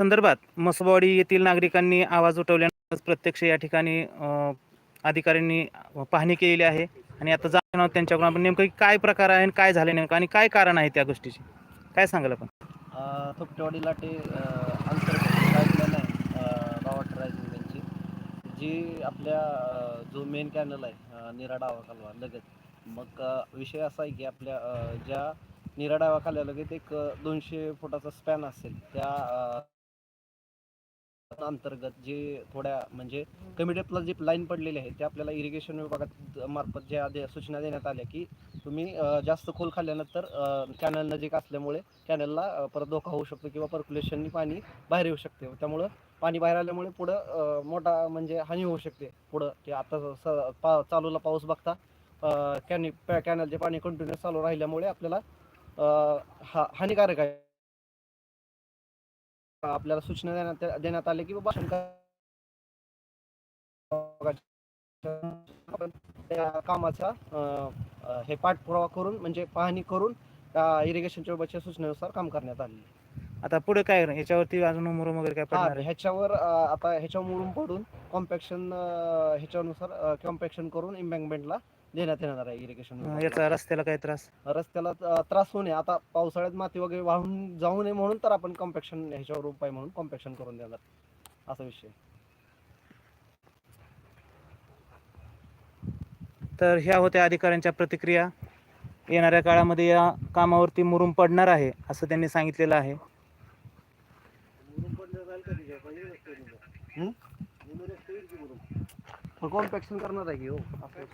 संदर्भात मसवाडी येथील नागरिकांनी आवाज उठवल्यानंतर प्रत्यक्ष या ठिकाणी अधिकाऱ्यांनी पाहणी केलेली आहे. आणि आता जाणार आहोत त्यांच्याकडून आपण नेमकं काय प्रकार आहे आणि काय झाले नेमकं आणि काय कारण आहे त्या गोष्टीची. काय सांगाल आपण? थोपटेवाडी लाटे अंतर्गत आहे अ, यांची जी आपल्या जो मेन कॅनल आहे निरा डावा कालवा लगत मग विषय असा आहे की आपल्या ज्या निरा डावा लगेच एक दोनशे फुटाचा स्पॅन असेल त्या अंतर्गत जे थोड्या म्हणजे कमी डेपला जे लाईन पडलेली आहे ते आपल्याला इरिगेशन विभागात मार्फत ज्या दे- सूचना देण्यात आल्या की तुम्ही जास्त खोल खाल्ल्यानंतर कॅनल नजीक असल्यामुळे कॅनलला परत धोका होऊ शकतो किंवा पर्क्युलेशननी पाणी बाहेर येऊ शकते. त्यामुळं पाणी बाहेर आल्यामुळे पुढं मोठा म्हणजे हानी होऊ शकते. पुढं की आता स पा चालूला पाऊस बघता कॅनी कॅनलचे पाणी कंटिन्युअस चालू राहिल्यामुळे आपल्याला हा हानिकारक आहे. आपल्याला सूचना देण्यात देण्यात आल्या की बाबा त्या कामाचा हे पाठपुरावा करून म्हणजे पाहणी करून इरिगेशनच्या सूचनेनुसार काम करण्यात आले आता पुढे काय ह्याच्यावरती अजून मुरुम वगैरे काय हा पडणार आहे? ह्याच्यावर अ, आता ह्याच्यावर मुरुम पडून कॉम्पॅक्शन ह्याच्यानुसार कॉम्पॅक्शन करून इम्बँकमेंटला देण्यात येणार आहे इरिगेशन याचा रस्त्याला काय त्रास? रस्त्याला अ, त्रास होऊ नये. आता पावसाळ्यात माती वगैरे वाहून जाऊ नये म्हणून तर आपण कॉम्पॅक्शन ह्याच्यावर उपाय म्हणून कॉम्पॅक्शन करून देणार. असा विषय तर ह्या होत्या अधिकाऱ्यांच्या प्रतिक्रिया. येणाऱ्या काळामध्ये या कामावरती मुरुम पडणार आहे असं त्यांनी सांगितलेलं आहे. कॉम्पॅक्शन करणार आहे की हो? असं